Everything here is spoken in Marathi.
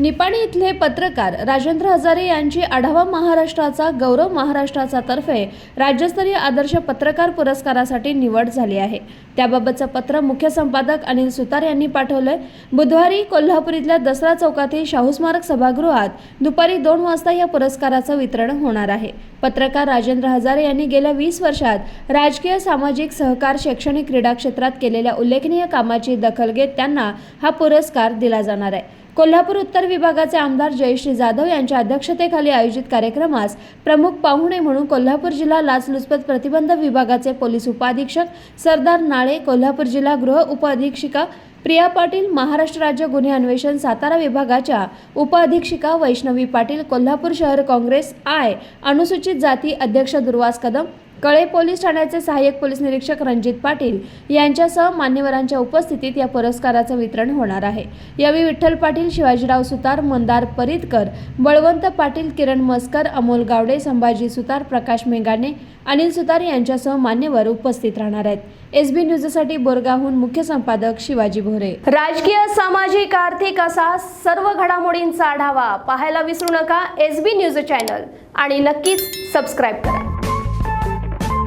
निपाणी इथले पत्रकार राजेंद्र हजारे यांची आढावा महाराष्ट्राचा गौरव महाराष्ट्राचा तर्फे राज्यस्तरीय आदर्श पत्रकार पुरस्कारासाठी निवड झाली आहे. त्याबाबतचं पत्र मुख्य संपादक अनिल सुतार यांनी पाठवलंय. बुधवारी कोल्हापूर इथल्या दसरा चौकातील शाहू स्मारक सभागृहात दुपारी दोन वाजता या पुरस्काराचं वितरण होणार आहे. पत्रकार राजेंद्र हजारे यांनी गेल्या वीस वर्षात राजकीय सामाजिक सहकार शैक्षणिक क्रीडा क्षेत्रात केलेल्या उल्लेखनीय कामाची दखल घेत त्यांना हा पुरस्कार दिला जाणार आहे. कोल्हापूर उत्तर विभागाचे आमदार जयश्री जाधव यांच्या अध्यक्षतेखाली आयोजित कार्यक्रमास प्रमुख पाहुणे म्हणून कोल्हापूर जिल्हा लाचलुचपत प्रतिबंध विभागाचे पोलीस उपाधीक्षक सरदार नाळे कोल्हापूर जिल्हा गृह उपअधीक्षिका प्रिया पाटील महाराष्ट्र राज्य गुन्हे अन्वेषण सातारा विभागाच्या उपअधीक्षिका वैष्णवी पाटील कोल्हापूर शहर काँग्रेस आय अनुसूचित जाती अध्यक्ष दुर्वास कदम कळे पोलीस ठाण्याचे सहाय्यक पोलीस निरीक्षक रणजित पाटील यांच्यासह मान्यवरांच्या उपस्थितीत या पुरस्काराचं वितरण होणार आहे. यावेळी विठ्ठल पाटील शिवाजीराव सुतार मंदार परितकर बळवंत पाटील किरण मस्कर अमोल गावडे संभाजी सुतार प्रकाश मेघाणे अनिल सुतार यांच्यासह मान्यवर उपस्थित राहणार आहेत. एस बी न्यूजसाठी बोरगाहून मुख्य संपादक शिवाजी भोरे. राजकीय सामाजिक आर्थिक असा सर्व घडामोडींचा आढावा पाहायला विसरू नका एस बी न्यूज चॅनल आणि नक्कीच सबस्क्राईब करा.